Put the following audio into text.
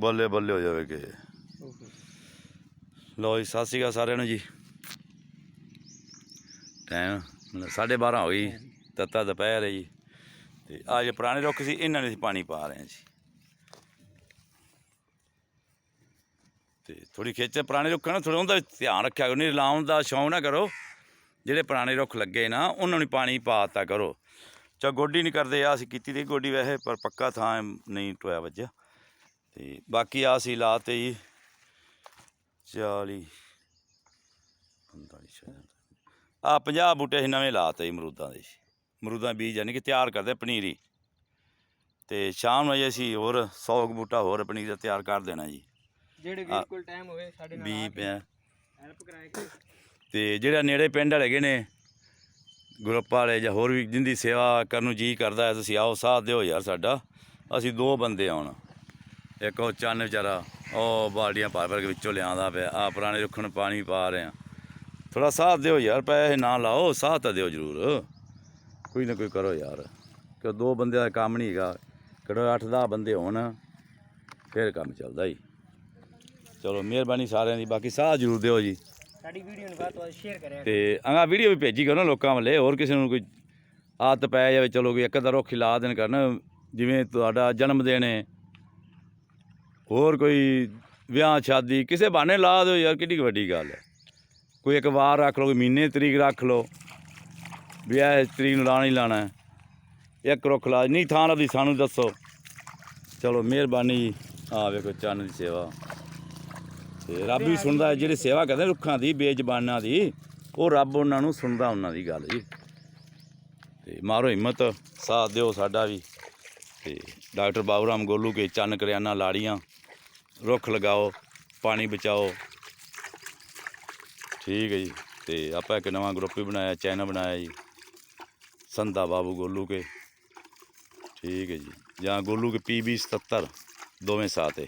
ਬੱਲੇ ਬੱਲੇ ਹੋ ਜਾਵੇ ਕਿ। ਲੋ ਜੀ ਸਤਿ ਸ਼੍ਰੀ ਅਕਾਲ ਸਾਰਿਆਂ ਨੂੰ ਜੀ। ਟਾਈਮ ਮਤਲਬ 12:30 ਹੋ ਗਈ ਤੱਤਾ ਦੁਪਹਿਰ ਹੈ ਜੀ। ਤੇ ਆ ਜੇ ਪੁਰਾਣੇ ਰੁੱਖ ਸੀ ਇਹਨਾਂ ਨੇ ਪਾਣੀ ਪਾ ਰਹੇ ਜੀ। ਤੇ ਥੋੜੀ ਖੇਚ ਪੁਰਾਣੇ ਰੁੱਖਾਂ ਨੂੰ ਥੋੜਾ ਉਹਦਾ ਧਿਆਨ ਰੱਖਿਆ ਕਰੋ ਨਹੀਂ ਲਾਉਣ ਦਾ ਸ਼ੌਂਕ ਨਾ ਕਰੋ। ਜਿਹੜੇ ਪੁਰਾਣੇ ਰੁੱਖ ਲੱਗੇ ਨਾ ਉਹਨਾਂ ਨੂੰ ਪਾਣੀ ਪਾਤਾ ਕਰੋ। ਚਾ ਗੋਡੀ ਨਹੀਂ ਕਰਦੇ ਆ ਅਸੀਂ ਕੀਤੀ ਦੀ ਗੋਡੀ ਵੈਸੇ ਪਰ ਪੱਕਾ ਥਾਂ ਨਹੀਂ ਟੋਇਆ ਵੱਜਿਆ। ਤੇ ਬਾਕੀ ਆ ਸੀ ਲਾਤੇ ਜੀ। 40 45 ਸ਼ਾਇਦ ਆ 50 ਬੂਟੇ ਅਸੀਂ ਨਵੇਂ ਲਾਤੇ ਜੀ ਅਮਰੂਦਾਂ ਦੇ ਅਮਰੂਦਾਂ ਬੀਜ ਯਾਨੀ ਕਿ ਤਿਆਰ ਕਰਦੇ ਪਨੀਰੀ। ਤੇ ਸ਼ਾਮ ਨੂੰ ਜੀ ਅਸੀਂ ਹੋਰ 100 ਕੁ ਬੂਟਾ ਹੋਰ ਪਨੀਰ ਦਾ ਤਿਆਰ ਕਰ ਦੇਣਾ ਜੀ। ਜਿਹੜੇ ਵੀਰ ਕੋਲ ਟਾਈਮ ਹੋਵੇ ਸਾਡੇ ਨਾਲ ਬੀ ਪਿਆ। ਹੈਲਪ ਕਰਾਏ ਕਿ। ਤੇ ਜਿਹੜਾ ਨੇੜੇ ਪਿੰਡ ਵਾਲੇ ਹੈਗੇ ਨੇ ਗਰੁੱਪ ਵਾਲੇ ਜਾਂ ਹੋਰ ਵੀ ਜਿੰਦੀ ਸੇਵਾ ਕਰਨ ਨੂੰ ਜੀ ਕਰਦਾ ਤੁਸੀਂ ਆਓ ਸਾਥ ਦਿਓ ਯਾਰ ਸਾਡਾ। ਅਸੀਂ ਦੋ ਬੰਦੇ ਆਉਣ। ਇੱਕ ਉਹ ਚੰਨ ਵਿਚਾਰਾ ਉਹ ਬਾਲਟੀਆਂ ਭਰ ਭਰ ਕੇ ਵਿੱਚੋਂ ਲਿਆਂਦਾ ਪਿਆ। ਆ ਪੁਰਾਣੇ ਰੁੱਖਾਂ ਨੂੰ ਪਾਣੀ ਪਾ ਰਹੇ ਆ ਥੋੜਾ ਸਾਥ ਦਿਓ ਯਾਰ ਪੈਸੇ ਨਾ ਲਾਓ ਸਾਥ ਤਾਂ ਦਿਓ ਜ਼ਰੂਰ। ਕੋਈ ਨਾ ਕੋਈ ਕਰੋ ਯਾਰ। ਕਿ ਦੋ ਬੰਦਿਆਂ ਦਾ ਕੰਮ ਨਹੀਂ ਹੈਗਾ। ਕਿਹੜਾ 8-10 ਬੰਦੇ ਹੋਣ ਫਿਰ ਕੰਮ ਚੱਲਦਾ ਜੀ। ਚਲੋ ਮਿਹਰਬਾਨੀ ਸਾਰਿਆਂ ਦੀ। ਬਾਕੀ ਸਾਥ ਜ਼ਰੂਰ ਦਿਓ ਜੀ। ਸਾਡੀ ਵੀਡੀਓ ਨੂੰ ਬਾਅਦ ਵਿੱਚ ਸ਼ੇਅਰ ਕਰਿਆ ਤੇ ਅਗਾ ਵੀਡੀਓ ਵੀ ਭੇਜੀ ਕਰੋ ਨਾ ਲੋਕਾਂ ਵੱਲੇ। ਹੋਰ ਕਿਸੇ ਨੂੰ ਕੋਈ ਆਦਤ ਪੈ ਜਾਵੇ ਚਲੋ ਕੋਈ ਇੱਕ ਅੱਧਾ ਰੁੱਖ ਲਾ ਦੇਣ ਕਰਨ। ਜਿਵੇਂ ਤੁਹਾਡਾ ਜਨਮ ਦਿਨ ਹੈ ਹੋਰ ਕੋਈ ਵਿਆਹ ਸ਼ਾਦੀ ਕਿਸੇ ਬਹਾਨੇ ਲਾ ਦਿਓ ਯਾਰ ਕਿੱਡੀ ਕੁ ਵੱਡੀ ਗੱਲ ਹੈ। ਕੋਈ ਇੱਕ ਵਾਰ ਰੱਖ ਲਓ ਕੋਈ ਮਹੀਨੇ ਦੀ ਤਰੀਕ ਰੱਖ ਲਓ ਵੀ ਇਹ ਤਰੀਕ ਨੂੰ ਲਾਣਾ ਹੀ ਲਾਣਾ ਇੱਕ ਰੁੱਖ ਲਾ ਨਹੀਂ ਥਾਂ ਲੱਭਦੀ ਸਾਨੂੰ ਦੱਸੋ। ਚਲੋ ਮਿਹਰਬਾਨੀ ਜੀ। ਆ ਵੇਖੋ ਚੰਨ ਦੀ ਸੇਵਾ। ਤੇ ਰੱਬ ਵੀ ਸੁਣਦਾ ਹੈ, ਜਿਹੜੇ ਸੇਵਾ ਕਰਦੇ ਰੁੱਖਾਂ ਦੀ ਬੇਜ਼ਬਾਨਾਂ ਦੀ ਉਹ ਰੱਬ ਉਹਨਾਂ ਨੂੰ ਸੁਣਦਾ ਉਹਨਾਂ ਦੀ ਗੱਲ ਜੀ। ਤੇ ਮਾਰੋ ਹਿੰਮਤ ਸਾਥ ਦਿਓ ਸਾਡਾ ਵੀ। ਤੇ ਡਾਕਟਰ ਬਾਬੂ ਰਾਮ ਗੋਲੂ ਕੇ ਚੰਨ ਕਰਿਆਨਾ ਲਾੜੀਆਂ, ਰੁੱਖ ਲਗਾਓ, ਪਾਣੀ ਬਚਾਓ। ਠੀਕ ਹੈ ਜੀ, ਤੇ ਆਪਾਂ ਇੱਕ ਨਵਾਂ ਗਰੁੱਪ ਵੀ ਬਣਾਇਆ ਚੈਨਲ ਬਣਾਇਆ ਜੀ, ਸੰਧਾ ਬਾਬੂ ਗੋਲੂ ਕੇ। ਠੀਕ ਹੈ ਜੀ, ਜਾਂ ਗੋਲੂ ਕੇ ਪੀਬੀ 77 ਦੋਵੇਂ ਸਾਥ ਹੈ।